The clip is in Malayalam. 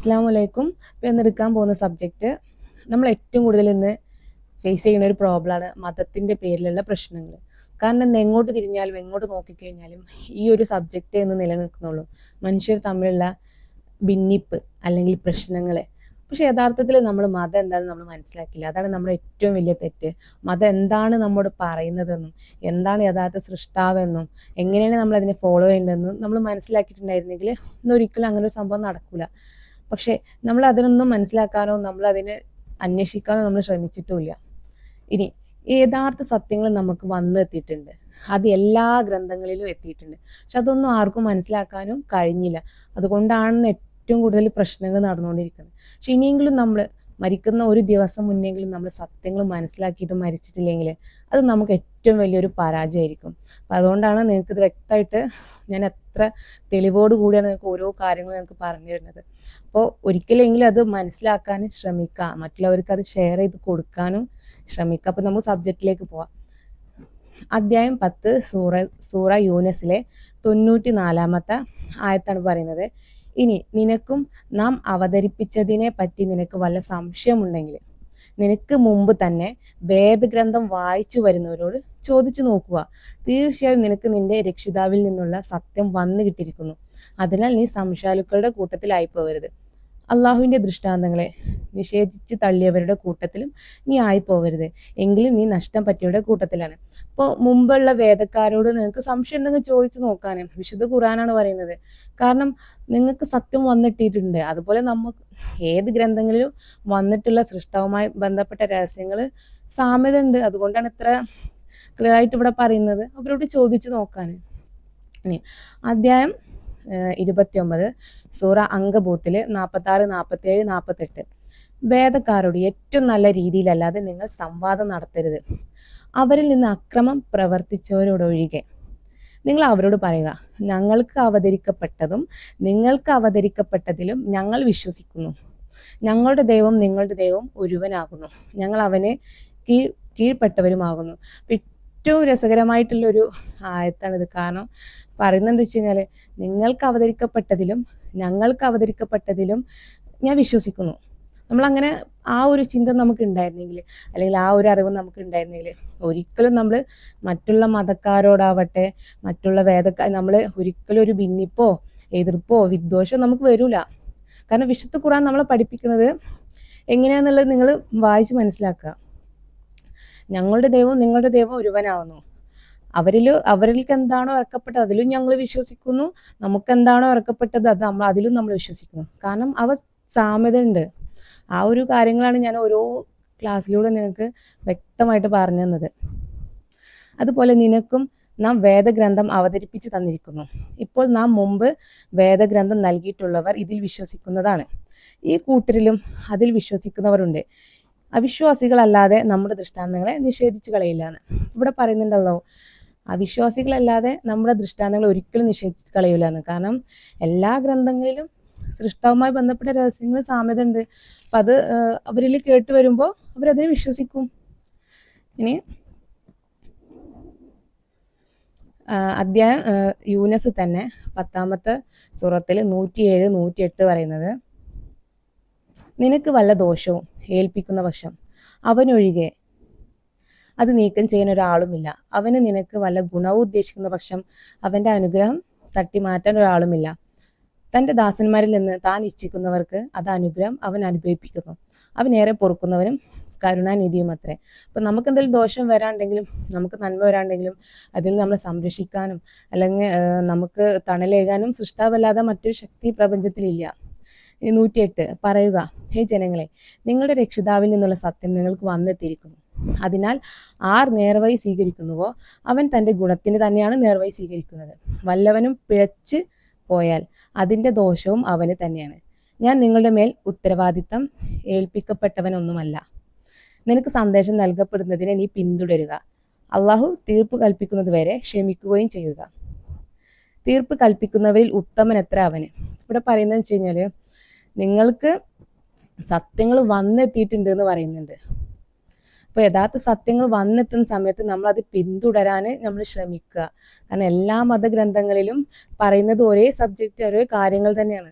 അസ്സാം വലൈക്കും ഇപ്പം ഇന്ന് എടുക്കാൻ പോകുന്ന സബ്ജക്റ്റ് നമ്മൾ ഏറ്റവും കൂടുതൽ ഇന്ന് ഫേസ് ചെയ്യുന്ന ഒരു പ്രോബ്ലമാണ് മതത്തിന്റെ പേരിലുള്ള പ്രശ്നങ്ങൾ. കാരണം ഇന്ന് എങ്ങോട്ട് തിരിഞ്ഞാലും എങ്ങോട്ട് നോക്കിക്കഴിഞ്ഞാലും ഈ ഒരു സബ്ജക്റ്റ് എന്ന് നിലനിൽക്കുന്നുള്ളൂ. മനുഷ്യർ തമ്മിലുള്ള ഭിന്നിപ്പ് അല്ലെങ്കിൽ പ്രശ്നങ്ങൾ പക്ഷെ യഥാർത്ഥത്തിൽ നമ്മൾ മതം എന്താണെന്ന് നമ്മൾ മനസ്സിലാക്കില്ല. അതാണ് നമ്മുടെ ഏറ്റവും വലിയ തെറ്റ്. മതം എന്താണ് നമ്മോട് പറയുന്നതെന്നും എന്താണ് യഥാർത്ഥ സൃഷ്ടാവെന്നും എങ്ങനെയാണ് നമ്മൾ അതിനെ ഫോളോ ചെയ്യേണ്ടതെന്നും നമ്മൾ മനസ്സിലാക്കിയിട്ടുണ്ടായിരുന്നെങ്കിൽ ഇന്നൊരിക്കലും അങ്ങനെ ഒരു സംഭവം നടക്കില്ല പക്ഷേ നമ്മൾ അതിനൊന്നും മനസ്സിലാക്കാനോ നമ്മൾ അതിനെ അന്വേഷിക്കാനോ നമ്മൾ ശ്രമിച്ചിട്ടുമില്ല. ഇനി യഥാർത്ഥ സത്യങ്ങൾ നമുക്ക് വന്ന് എത്തിയിട്ടുണ്ട്. അത് എല്ലാ ഗ്രന്ഥങ്ങളിലും എത്തിയിട്ടുണ്ട്. പക്ഷെ അതൊന്നും ആർക്കും മനസ്സിലാക്കാനും കഴിഞ്ഞില്ല. അതുകൊണ്ടാണ് ഏറ്റവും കൂടുതൽ പ്രശ്നങ്ങൾ നടന്നുകൊണ്ടിരിക്കുന്നത്. പക്ഷെ ഇനിയെങ്കിലും നമ്മൾ മരിക്കുന്ന ഒരു ദിവസം മുന്നെങ്കിലും നമ്മൾ സത്യങ്ങൾ മനസ്സിലാക്കിയിട്ട് മരിച്ചിട്ടില്ലെങ്കിൽ അത് നമുക്ക് ഏറ്റവും വലിയൊരു പരാജയമായിരിക്കും. അപ്പം അതുകൊണ്ടാണ് നിങ്ങൾക്ക് ഇത് വ്യക്തമായിട്ട് ഞാൻ എത്ര തെളിവോട് കൂടിയാണ് നിങ്ങൾക്ക് ഓരോ കാര്യങ്ങളും നിങ്ങൾക്ക് പറഞ്ഞു തരുന്നത്. അപ്പോൾ ഒരിക്കലെങ്കിലും അത് മനസ്സിലാക്കാൻ ശ്രമിക്കുക മറ്റുള്ളവർക്ക് അത് ഷെയർ ചെയ്ത് കൊടുക്കാനും ശ്രമിക്കുക അപ്പോൾ നമുക്ക് സബ്ജക്റ്റിലേക്ക് പോവാം. അധ്യായം പത്ത് സൂറ സൂറ യൂനസിലെ തൊണ്ണൂറ്റി നാലാമത്തെ ആയത്താണ് പറയുന്നത്. ഇനി നിനക്കും നാം അവതരിപ്പിച്ചതിനെ പറ്റി നിനക്ക് വല്ല സംശയമുണ്ടെങ്കിൽ നിനക്ക് മുമ്പ് തന്നെ വേദഗ്രന്ഥം വായിച്ചു വരുന്നവരോട് ചോദിച്ചു നോക്കുക. തീർച്ചയായും നിനക്ക് നിന്റെ രക്ഷിതാവിൽ നിന്നുള്ള സത്യം വന്നു കിട്ടിയിരിക്കുന്നു അതിനാൽ നീ സംശാലുക്കളുടെ കൂട്ടത്തിലായി പോകരുത്. അള്ളാഹുവിന്റെ ദൃഷ്ടാന്തങ്ങളെ നിഷേധിച്ച് തള്ളിയവരുടെ കൂട്ടത്തിലും നീ ആയിപ്പോവരുത്. എങ്കിലും നീ നഷ്ടം പറ്റിയവരുടെ കൂട്ടത്തിലാണ്. അപ്പോൾ മുമ്പുള്ള വേദക്കാരോട് നിങ്ങൾക്ക് സംശയം ഉണ്ടെങ്കിൽ ചോദിച്ചു നോക്കാനും. വിശുദ്ധ ഖുറാനാണ് പറയുന്നത്. കാരണം നിങ്ങൾക്ക് സത്യം വന്നിട്ടിട്ടുണ്ട്. അതുപോലെ നമുക്ക് ഏത് ഗ്രന്ഥങ്ങളിലും വന്നിട്ടുള്ള സൃഷ്ടവുമായി ബന്ധപ്പെട്ട രഹസ്യങ്ങൾ സാമ്യത ഉണ്ട് അതുകൊണ്ടാണ് ഇത്ര ക്ലിയർ ആയിട്ട് ഇവിടെ പറയുന്നത്. അവരോട് ചോദിച്ചു നോക്കാൻ അധ്യായം ഇരുപത്തിയൊമ്പത്. സൂറ അങ്കബൂത്തിൽ നാൽപ്പത്താറ് നാൽപ്പത്തേഴ് നാൽപ്പത്തെട്ട് വേദക്കാരോട് ഏറ്റവും നല്ല രീതിയിലല്ലാതെ നിങ്ങൾ സംവാദം നടത്തരുത്. അവരിൽ നിന്ന് അക്രമം പ്രവർത്തിച്ചവരോടൊഴികെ നിങ്ങൾ അവരോട് പറയുക ഞങ്ങൾക്ക് അവതരിക്കപ്പെട്ടതും നിങ്ങൾക്ക് അവതരിക്കപ്പെട്ടതിലും ഞങ്ങൾ വിശ്വസിക്കുന്നു. ഞങ്ങളുടെ ദൈവം നിങ്ങളുടെ ദൈവം ഒരുവനാകുന്നു. ഞങ്ങൾ അവനെ കീഴ് കീഴ്പ്പെട്ടവരുമാകുന്നു. ഏറ്റവും രസകരമായിട്ടുള്ളൊരു ആയത്താണിത്. കാരണം പറയുന്നത് വെച്ച് കഴിഞ്ഞാൽ നിങ്ങൾക്ക് അവതരിക്കപ്പെട്ടതിലും ഞങ്ങൾക്ക് അവതരിക്കപ്പെട്ടതിലും ഞാൻ വിശ്വസിക്കുന്നു. നമ്മളങ്ങനെ ആ ഒരു ചിന്ത നമുക്ക് ഉണ്ടായിരുന്നെങ്കിൽ അല്ലെങ്കിൽ ആ ഒരു അറിവ് നമുക്ക് ഉണ്ടായിരുന്നെങ്കിൽ ഒരിക്കലും നമ്മൾ മറ്റുള്ള മതക്കാരോടാവട്ടെ മറ്റുള്ള വേദക്കാർ നമ്മൾ ഒരിക്കലും ഒരു ഭിന്നിപ്പോ എതിർപ്പോ വിദ്വേഷമോ നമുക്ക് വരില്ല കാരണം വിശുദ്ധ ഖുറാൻ നമ്മളെ പഠിപ്പിക്കുന്നത് എങ്ങനെയാണെന്നുള്ളത് നിങ്ങൾ വായിച്ച് മനസ്സിലാക്കുക. ഞങ്ങളുടെ ദൈവം നിങ്ങളുടെ ദൈവവും ഒരുവനാവുന്നു. അവരിൽ അവരിലേക്ക് എന്താണോ ഇറക്കപ്പെട്ടത് അതിലും ഞങ്ങൾ വിശ്വസിക്കുന്നു. നമുക്ക് എന്താണോ ഇറക്കപ്പെട്ടത് അത് നമ്മൾ അതിലും നമ്മൾ വിശ്വസിക്കുന്നു. കാരണം അവ സാമ്യത ഉണ്ട് ആ ഒരു കാര്യങ്ങളാണ് ഞാൻ ഓരോ ക്ലാസ്സിലൂടെ നിങ്ങൾക്ക് വ്യക്തമായിട്ട് പറഞ്ഞു തന്നത്. അതുപോലെ നിനക്കും നാം വേദഗ്രന്ഥം അവതരിപ്പിച്ച് തന്നിരിക്കുന്നു. ഇപ്പോൾ നാം മുമ്പ് വേദഗ്രന്ഥം നൽകിയിട്ടുള്ളവർ ഇതിൽ വിശ്വസിക്കുന്നതാണ്. ഈ കൂട്ടരിലും അതിൽ വിശ്വസിക്കുന്നവരുണ്ട്. അവിശ്വാസികളല്ലാതെ നമ്മുടെ ദൃഷ്ടാന്തങ്ങളെ നിഷേധിച്ചു കളയില്ല എന്ന് ഇവിടെ പറയുന്നുണ്ടല്ലോ അവിശ്വാസികളല്ലാതെ നമ്മുടെ ദൃഷ്ടാന്തങ്ങൾ ഒരിക്കലും നിഷേധിച്ച് കളയില്ല എന്ന് കാരണം എല്ലാ ഗ്രന്ഥങ്ങളിലും സൃഷ്ടാവുമായി ബന്ധപ്പെട്ട രഹസ്യങ്ങൾ സാമ്യത ഉണ്ട് അപ്പം അത് അവരിൽ കേട്ട് വരുമ്പോൾ അവരതിനെ വിശ്വസിക്കും. ഇനി അധ്യായം യൂനസ് തന്നെ പത്താമത്തെ സൂറത്തിൽ നൂറ്റിയേഴ് നൂറ്റിയെട്ട് പറയുന്നത് നിനക്ക് വല്ല ദോഷവും ഏൽപ്പിക്കുന്ന വശം അവനൊഴികെ അത് നീക്കം ചെയ്യാൻ ഒരാളുമില്ല. അവന് നിനക്ക് വല്ല ഗുണവും ഉദ്ദേശിക്കുന്ന പക്ഷം അവന്റെ അനുഗ്രഹം തട്ടിമാറ്റാൻ ഒരാളുമില്ല. തന്റെ ദാസന്മാരിൽ നിന്ന് താൻ ഇച്ഛിക്കുന്നവർക്ക് അത് അനുഗ്രഹം അവൻ അനുഭവിപ്പിക്കുന്നു. അവൻ ഏറെ പൊറുക്കുന്നവനും കരുണാനിധിയും അത്രേ. അപ്പം നമുക്ക് എന്തെങ്കിലും ദോഷം വരാണ്ടെങ്കിലും നമുക്ക് നന്മ വരാണ്ടെങ്കിലും അതിൽ നമ്മൾ സംരക്ഷിക്കാനും അല്ലെങ്കിൽ നമുക്ക് തണലേകാനും സൃഷ്ടാവല്ലാതെ മറ്റൊരു ശക്തി പ്രപഞ്ചത്തിലില്ല. നൂറ്റിയെട്ട്. പറയുക ഹേ ജനങ്ങളെ നിങ്ങളുടെ രക്ഷിതാവിൽ നിന്നുള്ള സത്യം നിങ്ങൾക്ക് വന്നെത്തിയിരിക്കുന്നു. അതിനാൽ ആർ നേർവഴി സ്വീകരിക്കുന്നുവോ? അവൻ തന്റെ ഗുണത്തിന് തന്നെയാണ് നേർവഴി സ്വീകരിക്കുന്നത്. വല്ലവനും പിഴച്ച് പോയാൽ അതിന്റെ ദോഷവും അവന് തന്നെയാണ്. ഞാൻ നിങ്ങളുടെ മേൽ ഉത്തരവാദിത്തം ഏൽപ്പിക്കപ്പെട്ടവനൊന്നുമല്ല. നിനക്ക് സന്ദേശം നൽകപ്പെടുന്നതിനെ നീ പിന്തുടരുക. അള്ളാഹു തീർപ്പ് കൽപ്പിക്കുന്നത് വരെ ക്ഷമിക്കുകയും ചെയ്യുക. തീർപ്പ് കൽപ്പിക്കുന്നവരിൽ ഉത്തമൻ എത്ര അവന്? ഇവിടെ പറയുന്നത് വെച്ച് കഴിഞ്ഞാൽ നിങ്ങൾക്ക് സത്യങ്ങൾ വന്നെത്തിയിട്ടുണ്ട് എന്ന് പറയുന്നുണ്ട്. അപ്പോൾ യഥാർത്ഥ സത്യങ്ങൾ വന്നെത്തുന്ന സമയത്ത് നമ്മൾ അത് പിന്തുടരാൻ നമ്മൾ ശ്രമിക്കുക. കാരണം എല്ലാ മതഗ്രന്ഥങ്ങളിലും പറയുന്നത് ഒരേ സബ്ജക്റ്റ് ഒരേ കാര്യങ്ങൾ തന്നെയാണ്.